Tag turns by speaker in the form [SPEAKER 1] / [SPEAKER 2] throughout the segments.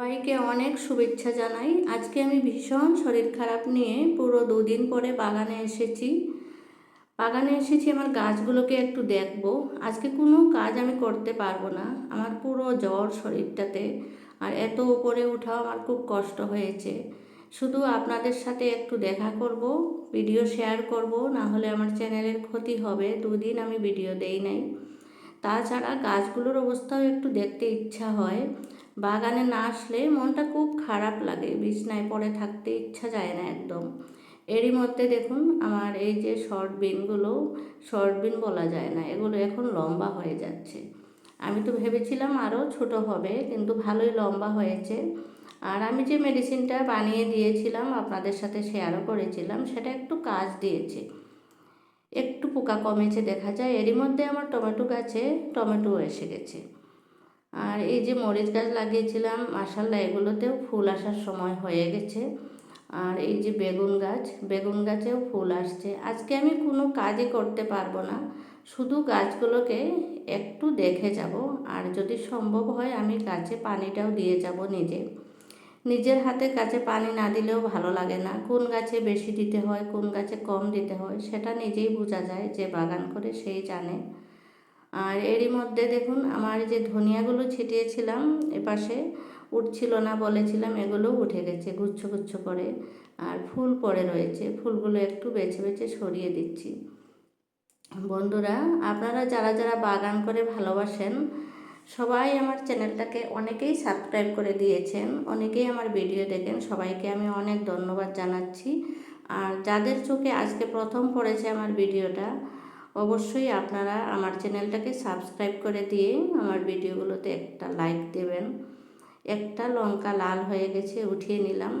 [SPEAKER 1] সবাইকে অনেক শুভেচ্ছা জানাই। আজকে আমি ভীষণ শরীর খারাপ নিয়ে পুরো দুদিন পরে বাগানে এসেছি। বাগানে এসেছি, আমার গাছগুলোকে একটু দেখব। আজকে কোনো কাজ আমি করতে পারব না। আমার পুরো জ্বর শরীরটাতে আর এত উপরে উঠাও আমার খুব কষ্ট হয়েছে। শুধু আপনাদের সাথে একটু দেখা করব, ভিডিও শেয়ার করব, না হলে আমার চ্যানেলের ক্ষতি হবে। দুদিন আমি ভিডিও দেই নাই। তাছাড়া গাছগুলোর অবস্থাও একটু দেখতে ইচ্ছা হয়। বাগানে না আসলে মনটা খুব খারাপ লাগে। বিছনায় পড়ে থাকতে ইচ্ছা যায় না একদম। এরই মধ্যে দেখুন, আমার এই যে শর্ট বিনগুলো, শর্ট বিন বলা যায় না, এগুলো এখন লম্বা হয়ে যাচ্ছে। আমি তো ভেবেছিলাম আরও ছোট হবে, কিন্তু ভালোই লম্বা হয়েছে। আর আমি যে মেডিসিনটা বানিয়ে দিয়েছিলাম, আপনাদের সাথে শেয়ারও করেছিলাম, সেটা একটু কাজ দিয়েছে। একটু পোকা কমেছে দেখা যায়। এরই মধ্যে আমার টমেটো গাছে টমেটো এসে গেছে। আর এই যে মরিচ গাছ লাগিয়েছিলাম মাসাল্লাহ এগুলোতেও ফুল আসার সময় হয়ে গেছে। আর এই যে বেগুন গাছ, বেগুন গাছেও ফুল আসছে। আজকে আমি কোনো কাজই করতে পারব না, শুধু গাছগুলোকে একটু দেখে যাব। আর যদি সম্ভব হয়, আমি গাছে পানিটাও দিয়ে যাব নিজে। নিজের হাতে গাছে পানি না দিলেও ভালো লাগে না। কোন গাছে বেশি দিতে হয়, কোন গাছে কম দিতে হয়, সেটা নিজেই বোঝা যায়, যে বাগান করে সেই জানে। আর এরই মধ্যে দেখুন, আমার যে ধনিয়াগুলো ছিটিয়েছিলাম এপাশে উঠছিল না বলেছিলাম, এগুলো উঠে গেছে গুচ্ছ গুচ্ছ করে। আর ফুল পড়ে রয়েছে, ফুলগুলো একটু বেছে বেছে সরিয়ে দিচ্ছি। বন্ধুরা, আপনারা যারা যারা বাগান করে ভালোবাসেন, সবাই আমার চ্যানেলটাকে অনেকেই সাবস্ক্রাইব করে দিয়েছেন, অনেকেই আমার ভিডিও দেখেন, সবাইকে আমি অনেক ধন্যবাদ জানাচ্ছি। আর যাদের চোখে আজকে প্রথম পড়েছে আমার ভিডিওটা অবশ্যই আপনারা আমার চ্যানেলটাকে সাবস্ক্রাইব করে দিয়ে আমার ভিডিওগুলোতে একটা লাইক দেবেন। একটা লঙ্কা লাল হয়ে গেছে, উঠিয়ে নিলাম।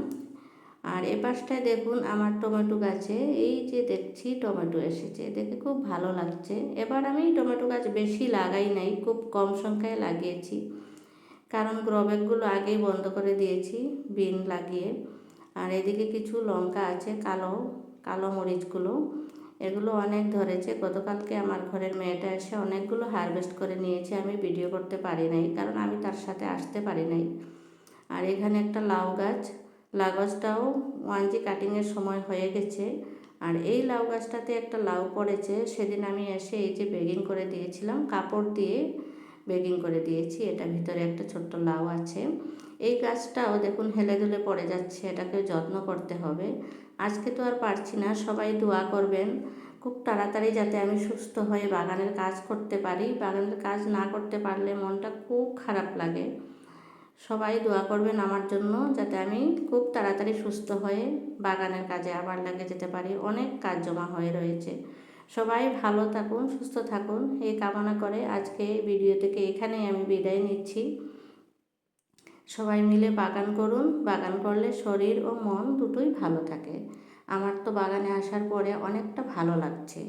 [SPEAKER 1] আর এ পাশটায় দেখুন আমার টমেটো গাছে, এই যে দেখছি টমেটো এসেছে, দেখে খুব ভালো লাগছে। এবার আমি টমেটো গাছ বেশি লাগাই নাই, খুব কম সংখ্যায় লাগিয়েছি। কারণ গ্রবেকগুলো আগেই বন্ধ করে দিয়েছি, বিন লাগিয়ে। আর এদিকে কিছু লঙ্কা আছে, কালো কালো মরিচগুলো। এগুলো অনেক ধরেছে। গতকালকে আমার ঘরের মেয়েটা এসে অনেকগুলো হারভেস্ট করে নিয়েছে। আমি ভিডিও করতে পারি নাই, কারণ আমি তার সাথে আসতে পারি নাই। আর এখানে একটা লাউ গাছ, লাউ গাছটাও ওয়ান জি কাটিংয়ের সময় হয়ে গেছে। আর এই লাউ গাছটাতে একটা লাউ পড়েছে, সেদিন আমি এসে এই যে বেগিং করে দিয়েছিলাম, কাপড় দিয়ে বেগিং করে দিয়েছি। এটা ভিতরে একটা ছোট্ট লাউ আছে। এই গাছটাও দেখুন হেলে দুলে পড়ে যাচ্ছে এটাকে যত্ন করতে হবে। আজকে তো আর পারছি না, সবাই দোয়া করবেন। খুব তাড়াতাড়ি যাতে আমি সুস্থ হয়ে বাগানের কাজ করতে পারি। বাগানের কাজ না করতে পারলে মনটা খুব খারাপ লাগে। সবাই দোয়া করবেন আমার জন্য যাতে আমি খুব তাড়াতাড়ি সুস্থ হয়ে বাগানের কাজে আবার লাগে যেতে পারি। অনেক কাজ জমা হয়ে রয়েছে। সবাই ভালো থাকুন, সুস্থ থাকুন। এই কামনা করে আজকে ভিডিও থেকে এখানেই আমি বিদায় নিচ্ছি। সবাই মিলে বাগান করুন। বাগান করলে শরীর ও মন দুটোই ভালো থাকে। আমার তো বাগানে আসার পরে অনেকটা ভালো লাগছে।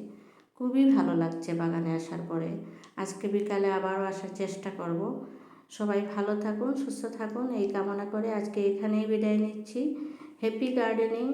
[SPEAKER 1] খুবই ভালো লাগছে বাগানে আসার পরে। আজকে বিকালে আবারও আসার চেষ্টা করব। সবাই ভালো থাকুন, সুস্থ থাকুন। এই কামনা করে আজকে এখানেই বিদায় নিচ্ছি। Happy gardening